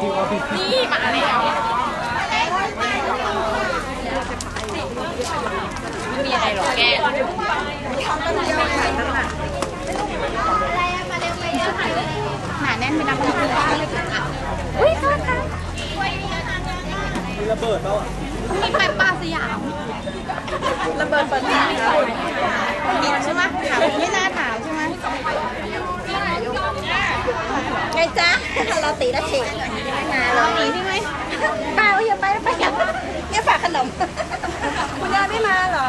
นี่มาแล้วไม่มีอะไรหรอกแกหนาแน่นไปนับถืออุ้ยโทษค่ะมีระเบิดเปล่ามีไปป้าสยาม ระเบิดเปิดหนังกินใช่ไหมถามไม่น่าถามใช่ ไงจ๊ะเราตีละเฉกมาเราหนีใช่ไหมป้าอย่าไปไปกันเนี่ยฝากขนม คุณยายไม่มาเหรอ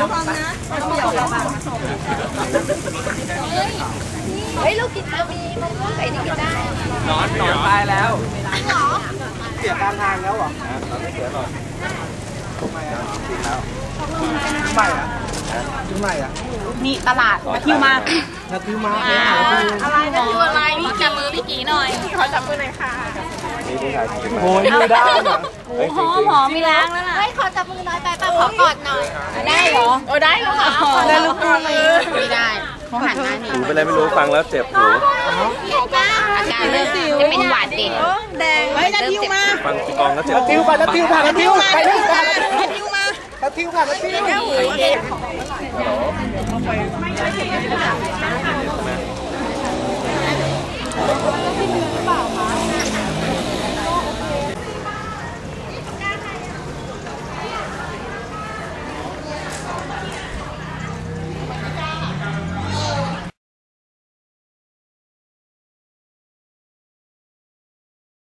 ระวังนะระวังระวังเฮ้ยเรากินมามีมันก็ใส่ได้กินได้นอนนอนตายแล้วหรอเสียการทางแล้วเหรอเราไม่เสียหรอกไม่แล้วไม่อะยูไหนอะนี่ตลาดนาคิวมานัคิวมาอะไรนัคิวอะไรมีจับมือพี่กีหน่อยขอจับมือหน่อยค่ะโอ้ยไม่ได้ รอโอ้โหหอมมีแรงแล้วนะเฮ้ยขอจับมือน้อยไปป้าขอกอดหน่อย ได้เหรอโอ้ได้เหรอคะได้ลูกมือไม่ได้เขาหันหน้าหนีหูเป็นไรไม่รู้ฟังแล้วเจ็บหูอาการเริ่มจะเป็นหวัดเด็กแดงเฮ้ยนัดทิวมาฟังกองแล้วเจ็บนาหูทิวผ่านนาทิวผ่านนาทิวไปนาทิวผ่านนัดทิวมานาทิวผ่านนาทิว